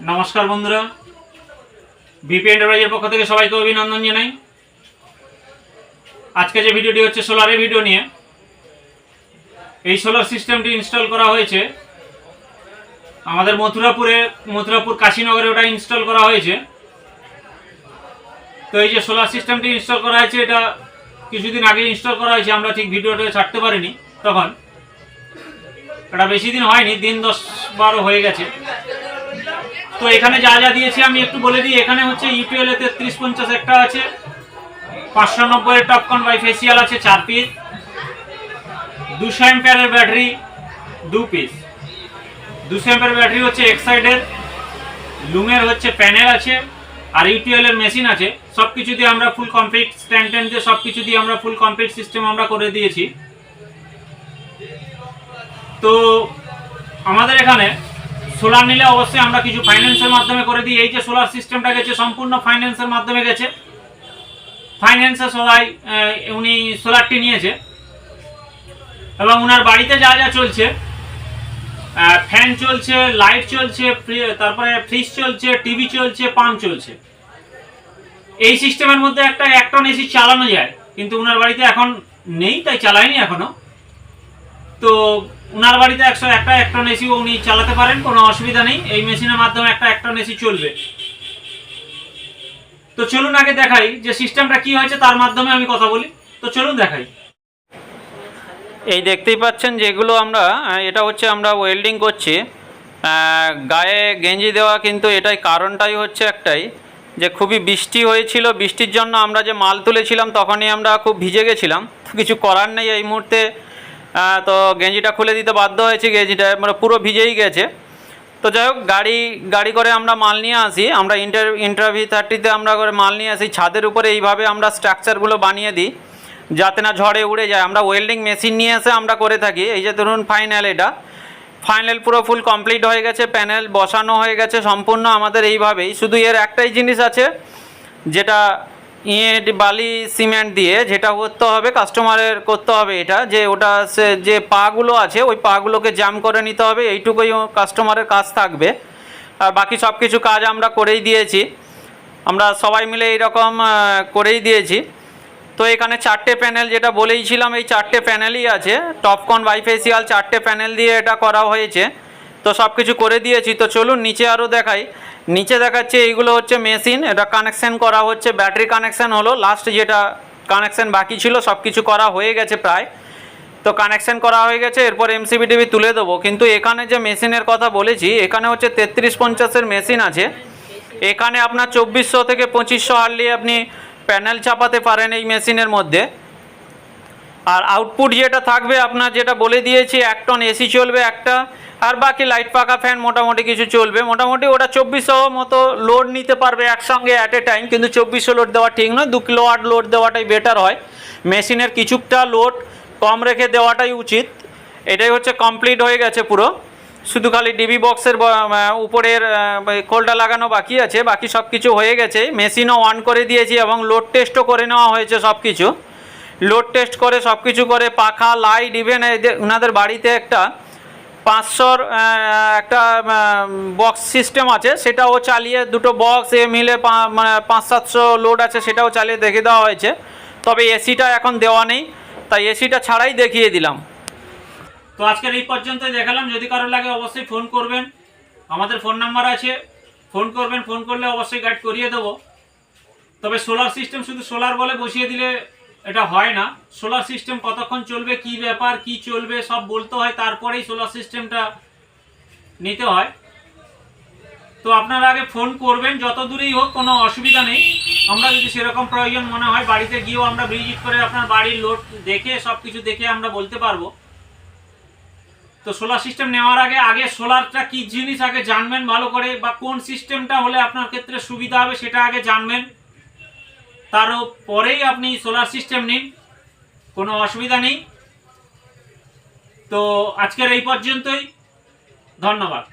নমস্কার বন্ধুরা। বিপি এন্টারপ্রাইজের পক্ষ থেকে সবাইকে অভিনন্দন জানাই। আজকে যে ভিডিওটি হচ্ছে, সোলারের ভিডিও নিয়ে। এই সোলার সিস্টেমটি ইনস্টল করা হয়েছে। আমাদের মথুরাপুরে, মথুরাপুর কাশীনগরে ওটা ইনস্টল করা হয়েছে। তো এই যে সোলার সিস্টেমটি ইনস্টল করা হয়েছে, এটা কিছুদিন আগে ইনস্টল করা হয়েছে, আমরা ঠিক ভিডিওটা ছাড়তে পারিনি তখন। এটা বেশি দিন হয়নি, দিন দশ বারো হয়ে গেছে। তো এখানে যা যা দিয়েছি আমি একটু বলে দিই, এখানে হচ্ছে ইউপিএল এ তেত্রিশ পঞ্চাশ একটা আছে, পাঁচশো নব্বই টপকন বাই ফেসিয়াল আছে চার পিস দুশো এম্পিয়ারের ব্যাটারি দু পিস দুশো এম্পিয়ার ব্যাটারি হচ্ছে এক সাইডের লুমের হচ্ছে প্যানেল আছে, আর ইউটিএল এর মেশিন আছে সব কিছু দিয়ে আমরা ফুল কমপ্লিট স্ট্যান্ড ট্যান্ড দিয়ে সব কিছু দিয়ে আমরা ফুল কমপ্লিট সিস্টেম আমরা করে দিয়েছি। তো আমাদের এখানে সোলার নিলে অবশ্যই আমরা কিছু ফাইন্যান্সের মাধ্যমে করে দিই। এই যে সোলার সিস্টেমটা গেছে, সম্পূর্ণ ফাইন্যান্সের মাধ্যমে গেছে। ফাইন্যান্সে সবাই উনি সোলারটি নিয়েছে। এবং ওনার বাড়িতে যা যা চলছে ফ্যান চলছে লাইট চলছে তারপরে ফ্রিজ চলছে টিভি চলছে, পাম্প চলছে। এই সিস্টেমের মধ্যে একটা এক টন এসি চালানো যায়, কিন্তু ওনার বাড়িতে এখন নেই, তাই চালায়নি এখনও। তো ওনার বাড়িতে একশো একটা এক টন এসি উনি চালাতে পারেন, কোনো অসুবিধা নেই। এই মেশিনের মাধ্যমে একটা এক টন এসি চলবে। তো চলুন আগে দেখাই যে সিস্টেমটা কি হয়েছে, তার মাধ্যমে আমি কথা বলি। তো চলুন দেখাই। এই দেখতেই পাচ্ছেন যেগুলো আমরা এটা হচ্ছে আমরা ওয়েল্ডিং করছি। গায়ে গেঞ্জি দেওয়া কিন্তু এটাই কারণটাই হচ্ছে একটাই, যে খুবই বৃষ্টি হয়েছিল। বৃষ্টির জন্য আমরা যে মাল তুলেছিলাম, তখনই আমরা খুব ভিজে গেছিলাম। কিছু করার নেই এই মুহূর্তে। তো গেঞ্জিটা খুলে দিতে বাধ্য হয়েছি, গেঞ্জিটা মানে পুরো ভিজেই গেছে। তো যাই হোক, গাড়ি গাড়ি করে আমরা মাল নিয়ে আসি, আমরা ইন্টার ইন্টারভিউ থার্টিতে আমরা করে মাল নিয়ে আসি, ছাদের উপরে এইভাবে আমরা স্ট্রাকচারগুলো বানিয়ে দিই, যাতে না ঝড়ে উড়ে যায়। আমরা ওয়েল্ডিং মেশিন নিয়ে এসে আমরা করে থাকি। এই যে ধরুন ফাইনাল এটা। ফাইনাল পুরো ফুল কমপ্লিট হয়ে গেছে প্যানেল বসানো হয়ে গেছে, সম্পূর্ণ আমাদের এইভাবেই। শুধু এর একটাই জিনিস আছে, যেটা ইট, বালি, সিমেন্ট দিয়ে যেটা করতে হবে কাস্টমারের করতে হবে এটা, যে ওটা যে পাগুলো আছে, ওই পাগুলোকে জাম করে নিতে হবে, এইটুকুই কাস্টমারের কাজ থাকবে। আর বাকি সব কিছু কাজ আমরা করেই দিয়েছি। আমরা সবাই মিলে এইরকম করেই দিয়েছি। তো এখানে চারটে প্যানেল যেটা বলেইছিলাম, এই চারটে প্যানেলই আছে। টপকন বাইফেসিয়াল চারটে প্যানেল দিয়ে এটা করা হয়েছে। তো সব কিছু করে দিয়েছি। তো চলুন নিচে আরও দেখাই। নিচে দেখাচ্ছে এইগুলো হচ্ছে মেশিন। এটা কানেকশন করা হচ্ছে, ব্যাটারি কানেকশন হলো। লাস্ট যেটা কানেকশন বাকি ছিল সব কিছু করা হয়ে গেছে প্রায়। তো কানেকশান করা হয়ে গেছে, এরপর এমসিবি টিভি তুলে দেবো। কিন্তু এখানে যে মেশিনের কথা বলেছি, এখানে হচ্ছে তেত্রিশ পঞ্চাশের মেশিন আছে। এখানে আপনার চব্বিশশো থেকে পঁচিশশো হারলি আপনি প্যানেল চাপাতে পারেন এই মেশিনের মধ্যে। আর আউটপুট যেটা থাকবে, আপনার যেটা বলে দিয়েছি, এক টন এসি চলবে একটা, আর বাকি লাইট পাকা ফ্যান মোটামুটি কিছু চলবে। মোটামুটি ওটা চব্বিশশো মতো লোড নিতে পারবে একসঙ্গে অ্যাট এ টাইম কিন্তু চব্বিশশো লোড দেওয়া ঠিক নয়, দু কিলো আট লোড দেওয়াটাই বেটার হয়। মেশিনের কিছুটা লোড কম রেখে দেওয়াটাই উচিত। এটাই হচ্ছে কমপ্লিট হয়ে গেছে পুরো। শুধু খালি ডিবি বক্সের উপরের কোলটা লাগানো বাকি আছে, বাকি সব কিছু হয়ে গেছে। মেশিনও অন করে দিয়েছি এবং লোড টেস্টও করে নেওয়া হয়েছে সব কিছু লোড টেস্ট করে সব কিছু করে, পাখা, লাইট, ইভেন ওনাদের বাড়িতে একটা পাঁচশোর একটা বক্স সিস্টেম আছে, সেটাও চালিয়ে দুটো বক্স, এ মিলে মানে পাঁচ সাতশো লোড আছে, সেটাও চালিয়ে দেখে দেওয়া হয়েছে। তবে এসিটা এখন দেওয়া নেই, তাই এসিটা ছাড়াই দেখিয়ে দিলাম। তো আজকের এই পর্যন্তই দেখালাম। যদি কারও লাগে অবশ্যই ফোন করবেন। আমাদের ফোন নাম্বার আছে। ফোন করবেন, ফোন করলে অবশ্যই গাইড করিয়ে দেবো। তবে সোলার সিস্টেম শুধু সোলার বলে বসিয়ে দিলে এটা হয় না। সোলার সিস্টেম কতক্ষণ চলবে, কি ব্যাপার, কি চলবে, সব বলতে হয়, তারপরেই সোলার সিস্টেমটা নিতে হয়। তো আপনারা আগে ফোন করবেন, যত দূরেই হোক, কোনো অসুবিধা নেই। আমরা যদি সেরকম প্রয়োজন মনে হয়, বাড়িতে গিয়েও আমরা ভিজিট করে আপনার বাড়ির লোড দেখে সব কিছু দেখে আমরা বলতে পারব। তো সোলার সিস্টেম নেওয়ার আগে আগে সোলারটা কি জিনিস আগে জানবেন ভালো করে, বা কোন সিস্টেমটা হলে আপনার ক্ষেত্রে সুবিধা হবে, সেটা আগে জানবেন। তার পরেই আপনি সোলার সিস্টেম নিন কোনো অসুবিধা নেই। তো আজকের এই পর্যন্তই ধন্যবাদ।